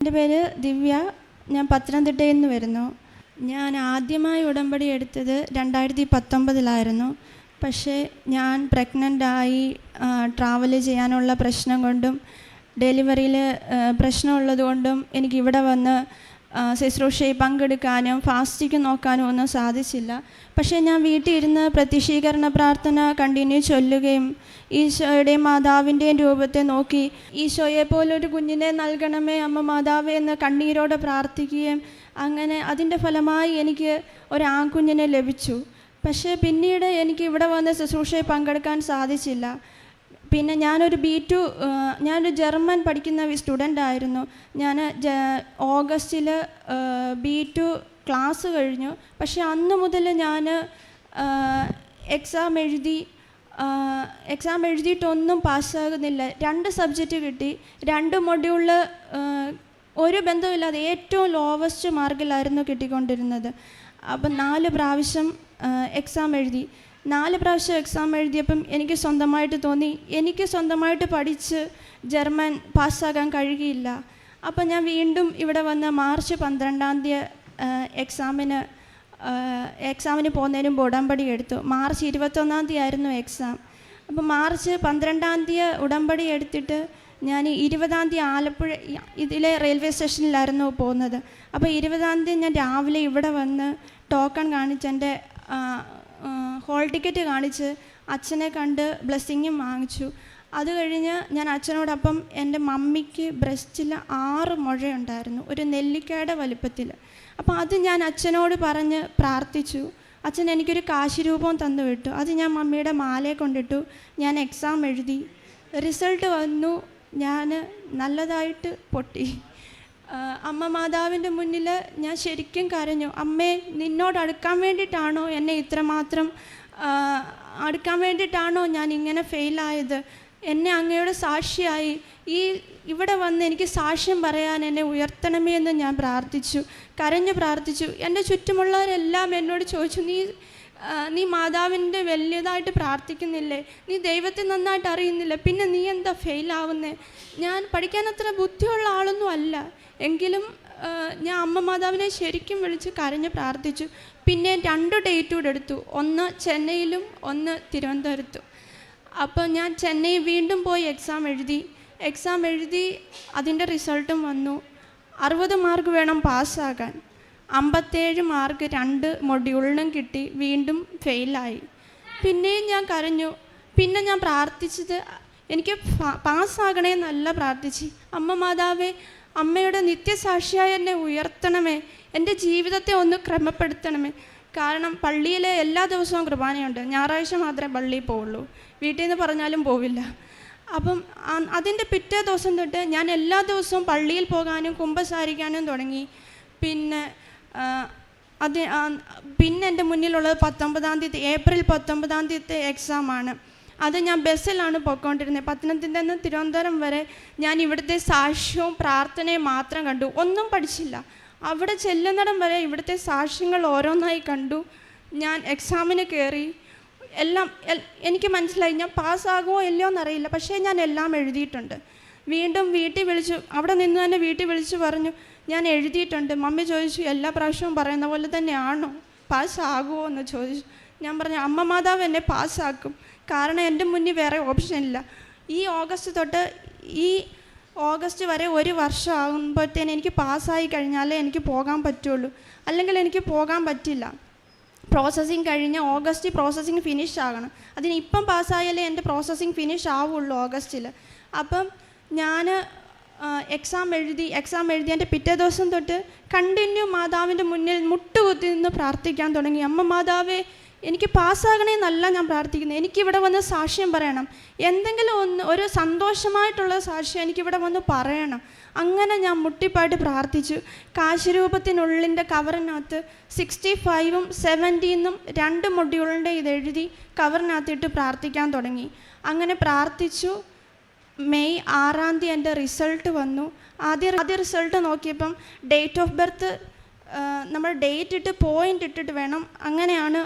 എന്റെ പേര് ദിവ്യ. ഞാൻ പത്തനംതിട്ടയിൽ നിന്ന് വരുന്നു. ഞാൻ ആദ്യമായി ഉടമ്പടി എടുത്തത് രണ്ടായിരത്തി പത്തൊമ്പതിലായിരുന്നു പക്ഷേ ഞാൻ പ്രഗ്നന്റായി ട്രാവൽ ചെയ്യാനുള്ള പ്രശ്നം കൊണ്ടും ഡെലിവറിയിൽ പ്രശ്നമുള്ളത് കൊണ്ടും എനിക്ക് ഇവിടെ വന്ന് ശുശ്രൂഷയിൽ പങ്കെടുക്കാനും ഫാസ്റ്റിക്ക് നോക്കാനും ഒന്നും സാധിച്ചില്ല. പക്ഷേ ഞാൻ വീട്ടിൽ ഇരുന്ന് പ്രത്യക്ഷീകരണ പ്രാർത്ഥന കണ്ടിന്യൂ ചൊല്ലുകയും ഈശോയുടെ മാതാവിന്റെയും രൂപത്തെ നോക്കി ഈശോയെ പോലൊരു കുഞ്ഞിനെ നൽകണമേ അമ്മ മാതാവേ എന്ന് കണ്ണീരോടെ പ്രാർത്ഥിക്കുകയും അങ്ങനെ അതിന്റെ ഫലമായി എനിക്ക് ഒരു ആൺകുഞ്ഞിനെ ലഭിച്ചു. പക്ഷേ പിന്നീട് എനിക്ക് ഇവിടെ വന്ന് ശുശ്രൂഷയിൽ പങ്കെടുക്കാൻ സാധിച്ചില്ല. പിന്നെ ഞാനൊരു ബി ടു ഞാനൊരു ജർമ്മൻ പഠിക്കുന്ന സ്റ്റുഡന്റ് ആയിരുന്നു. ഞാൻ ഓഗസ്റ്റിൽ ബി ടു ക്ലാസ് കഴിഞ്ഞു. പക്ഷേ അന്ന് മുതൽ ഞാൻ എക്സാം എഴുതി എക്സാം എഴുതിയിട്ടൊന്നും പാസ്സാകുന്നില്ല. രണ്ട് സബ്ജക്റ്റ് കിട്ടി. രണ്ട് മൊഡ്യൂളിൽ ഒരു ബന്ധമില്ലാതെ ഏറ്റവും ലോവസ്റ്റ് മാർക്കിലായിരുന്നു കിട്ടിക്കൊണ്ടിരുന്നത്. അപ്പം നാല് പ്രാവശ്യം എക്സാം എഴുതി. നാല് പ്രാവശ്യം എക്സാം എഴുതിയപ്പം എനിക്ക് സ്വന്തമായിട്ട് തോന്നി. എനിക്ക് സ്വന്തമായിട്ട് പഠിച്ച് ജർമ്മൻ പാസ്സാകാൻ കഴിയുകയില്ല. അപ്പം ഞാൻ വീണ്ടും ഇവിടെ വന്ന് മാർച്ച് പന്ത്രണ്ടാം തീയതി എക്സാമിന് എക്സാമിന് പോകുന്നതിനും ഉടമ്പടി എടുത്തു. മാർച്ച് ഇരുപത്തൊന്നാം തീയതി ആയിരുന്നു എക്സാം അപ്പോൾ മാർച്ച് പന്ത്രണ്ടാം തീയതി ഉടമ്പടി എടുത്തിട്ട് ഞാൻ ഇരുപതാം തീയതി ആലപ്പുഴ ഇതിലെ റെയിൽവേ സ്റ്റേഷനിലായിരുന്നു പോകുന്നത്. അപ്പോൾ ഇരുപതാം തീയതി ഞാൻ രാവിലെ ഇവിടെ വന്ന് ടോക്കൺ കാണിച്ച് എന്റെ ഹോൾ ടിക്കറ്റ് കാണിച്ച് അച്ഛനെ കണ്ട് ബ്ലെസ്സിങ്ങും വാങ്ങിച്ചു. അത് കഴിഞ്ഞ് ഞാൻ അച്ഛനോടൊപ്പം എന്റെ മമ്മിക്ക് ബ്രസ്റ്റിൽ ആറ് മുഴയുണ്ടായിരുന്നു ഒരു നെല്ലിക്കയുടെ വലിപ്പത്തിൽ. അപ്പോൾ അത് ഞാൻ അച്ഛനോട് പറഞ്ഞ് പ്രാർത്ഥിച്ചു. അച്ഛൻ എനിക്കൊരു കാശിരൂപം തന്നു വിട്ടു. അത് ഞാൻ മമ്മിയുടെ മാലയെ കൊണ്ടിട്ടു. ഞാൻ എക്സാം എഴുതി. റിസൾട്ട് വന്നു. ഞാൻ നല്ലതായിട്ട് പൊട്ടി. അമ്മ മാതാവിന്റെ മുന്നിൽ ഞാൻ ശരിക്കും കരഞ്ഞു. അമ്മേ നിന്നോട് അടുക്കാൻ വേണ്ടിയിട്ടാണോ എന്നെ ഇത്രമാത്രം അടുക്കാൻ വേണ്ടിയിട്ടാണോ ഞാൻ ഇങ്ങനെ ഫെയിലായത് എന്നെ അങ്ങയുടെ സാക്ഷിയായി. ഈ ഇവിടെ വന്ന് എനിക്ക് സാക്ഷ്യം പറയാൻ എന്നെ ഉയർത്തണമേ എന്ന് ഞാൻ പ്രാർത്ഥിച്ചു. കരഞ്ഞു പ്രാർത്ഥിച്ചു. എന്റെ ചുറ്റുമുള്ളവരെല്ലാം എന്നോട് ചോദിച്ചു നീ നീ മാതാവിന്റെ വലിയതായിട്ട് പ്രാർത്ഥിക്കുന്നില്ലേ? നീ ദൈവത്തെ നന്നായിട്ട് അറിയുന്നില്ല? പിന്നെ നീ എന്താ ഫെയിലാവുന്നേ ഞാൻ പഠിക്കാൻ അത്ര ബുദ്ധിയുള്ള ആളൊന്നും അല്ല. എങ്കിലും ഞാൻ അമ്മ മാതാവിനെ ശരിക്കും വിളിച്ച് കരഞ്ഞ് പ്രാർത്ഥിച്ചു. പിന്നെ രണ്ട് ഡേറ്റ് കൂടെ എടുത്തു. ഒന്ന് ചെന്നൈയിലും ഒന്ന് തിരുവനന്തപുരത്തും. അപ്പോൾ ഞാൻ ചെന്നൈ വീണ്ടും പോയി എക്സാം എഴുതി. എക്സാം എഴുതി അതിന്റെ റിസൾട്ടും വന്നു. അറുപത് മാർക്ക് വേണം പാസ്സാകാൻ അമ്പത്തേഴ് മാർക്ക് രണ്ട് മൊഡ്യൂളിനും കിട്ടി വീണ്ടും ഫെയിലായി. പിന്നെയും ഞാൻ കരഞ്ഞു. പിന്നെ ഞാൻ പ്രാർത്ഥിച്ചത് എനിക്ക് പാസ്സാകണേ എന്നല്ല പ്രാർത്ഥിച്ച് അമ്മ മാതാവേ അമ്മയുടെ നിത്യസാക്ഷിയായി എന്നെ ഉയർത്തണമേ. എന്റെ ജീവിതത്തെ ഒന്ന് ക്രമപ്പെടുത്തണമേ. കാരണം പള്ളിയിലെ എല്ലാ ദിവസവും കുർബാനയുണ്ട്. ഞായറാഴ്ച മാത്രമേ പള്ളിയിൽ പോവുള്ളൂ. വീട്ടിൽ നിന്ന് പറഞ്ഞാലും പോവില്ല. അപ്പം അതിന്റെ പിറ്റേ ദിവസം തൊട്ട് ഞാൻ എല്ലാ ദിവസവും പള്ളിയിൽ പോകാനും കുമ്പസാരിക്കാനും തുടങ്ങി. പിന്നെ അത് പിന്നെ എന്റെ മുന്നിലുള്ളത് പത്തൊമ്പതാം തീയതി ഏപ്രിൽ പത്തൊമ്പതാം തീയതി എക്സാമാണ് അത് ഞാൻ ബസ്സിലാണ് പോയിക്കൊണ്ടിരുന്നത്. പത്തനംതിട്ട നിന്ന് തിരുവനന്തപുരം വരെ ഞാൻ ഇവിടുത്തെ സാക്ഷ്യവും പ്രാർത്ഥനയും മാത്രം കണ്ടു. ഒന്നും പഠിച്ചില്ല. അവിടെ ചെല്ലുന്നിടം വരെ ഇവിടുത്തെ സാക്ഷ്യങ്ങൾ ഓരോന്നായി കണ്ടു. ഞാൻ എക്സാമിന് കയറി. എല്ലാം എനിക്ക് മനസ്സിലായി. ഞാൻ പാസ്സാകുമോ ഇല്ലയോ എന്നറിയില്ല പക്ഷേ ഞാൻ എല്ലാം എഴുതിയിട്ടുണ്ട്. വീണ്ടും വീട്ടിൽ വിളിച്ചു. അവിടെ നിന്ന് തന്നെ വീട്ടിൽ വിളിച്ചു പറഞ്ഞു ഞാൻ എഴുതിയിട്ടുണ്ട്. മമ്മി ചോദിച്ചു എല്ലാ പ്രാവശ്യവും പറയുന്ന പോലെ തന്നെയാണോ? പാസ്സാകുമോ എന്ന് ചോദിച്ചു. ഞാൻ പറഞ്ഞു അമ്മ മാതാവ് എന്നെ പാസ്സാക്കും. കാരണം എന്റെ മുന്നിൽ വേറെ ഓപ്ഷൻ ഇല്ല. ഈ ഓഗസ്റ്റ് തൊട്ട് ഈ ഓഗസ്റ്റ് വരെ ഒരു വർഷം ആകുമ്പോഴത്തേന് എനിക്ക് പാസ്സായി കഴിഞ്ഞാലേ എനിക്ക് പോകാൻ പറ്റുള്ളൂ. അല്ലെങ്കിൽ എനിക്ക് പോകാൻ പറ്റില്ല. പ്രോസസ്സിങ് കഴിഞ്ഞ് ഓഗസ്റ്റ് പ്രോസസ്സിങ് ഫിനിഷ് ആകണം. അതിന് ഇപ്പം പാസ്സായാലേ എന്റെ പ്രോസസ്സിങ് ഫിനിഷ് ആവുള്ളൂ ഓഗസ്റ്റിൽ അപ്പം ഞാൻ എക്സാം എഴുതി എക്സാം എഴുതി എന്റെ പിറ്റേ ദിവസം തൊട്ട് കണ്ടിന്യൂ മാതാവിന്റെ മുന്നിൽ മുട്ടുകുത്തി നിന്ന് പ്രാർത്ഥിക്കാൻ തുടങ്ങി. അമ്മ മാതാവേ എനിക്ക് പാസ്സാകണേ എന്നല്ല ഞാൻ പ്രാർത്ഥിക്കുന്നത്. എനിക്കിവിടെ വന്ന് സാക്ഷ്യം പറയണം. എന്തെങ്കിലും ഒന്ന് ഒരു സന്തോഷമായിട്ടുള്ള സാക്ഷ്യം എനിക്കിവിടെ വന്ന് പറയണം. അങ്ങനെ ഞാൻ മുട്ടിപ്പായിട്ട് പ്രാർത്ഥിച്ചു. കാശുരൂപത്തിനുള്ളിന്റെ കവറിനകത്ത് സിക്സ്റ്റി ഫൈവും സെവന്റീന്നും രണ്ട് മൊഡ്യൂളിന്റെ ഇതെഴുതി കവറിനകത്തിട്ട് പ്രാർത്ഥിക്കാൻ തുടങ്ങി. അങ്ങനെ പ്രാർത്ഥിച്ചു. മെയ് ആറാം തീയതി എന്റെ റിസൾട്ട് വന്നു. ആദ്യ ആദ്യ റിസൾട്ട് നോക്കിയപ്പം ഡേറ്റ് ഓഫ് ബർത്ത് നമ്മൾ ഡേറ്റ് ഇട്ട് പോയിന്റ് ഇട്ടിട്ട് വേണം അങ്ങനെയാണ്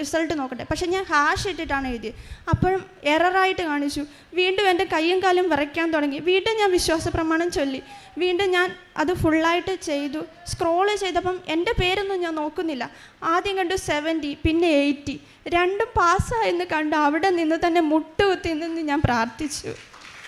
റിസൾട്ട് നോക്കട്ടെ. പക്ഷേ ഞാൻ ഹാഷ് ഇട്ടിട്ടാണ് എഴുതിയത്. അപ്പോഴും എററായിട്ട് കാണിച്ചു. വീണ്ടും എന്റെ കയ്യും കാലും വരയ്ക്കാൻ തുടങ്ങി. വീണ്ടും ഞാൻ വിശ്വാസ പ്രമാണം ചൊല്ലി. വീണ്ടും ഞാൻ അത് ഫുള്ളായിട്ട് ചെയ്തു. സ്ക്രോൾ ചെയ്തപ്പം എന്റെ പേരൊന്നും ഞാൻ നോക്കുന്നില്ല. ആദ്യം കണ്ടു സെവന്റി പിന്നെ എയ്റ്റി. രണ്ടും പാസ്സായെന്ന് കണ്ടു അവിടെ നിന്ന് തന്നെ മുട്ടുകുത്തി നിന്ന് ഞാൻ പ്രാർത്ഥിച്ചു.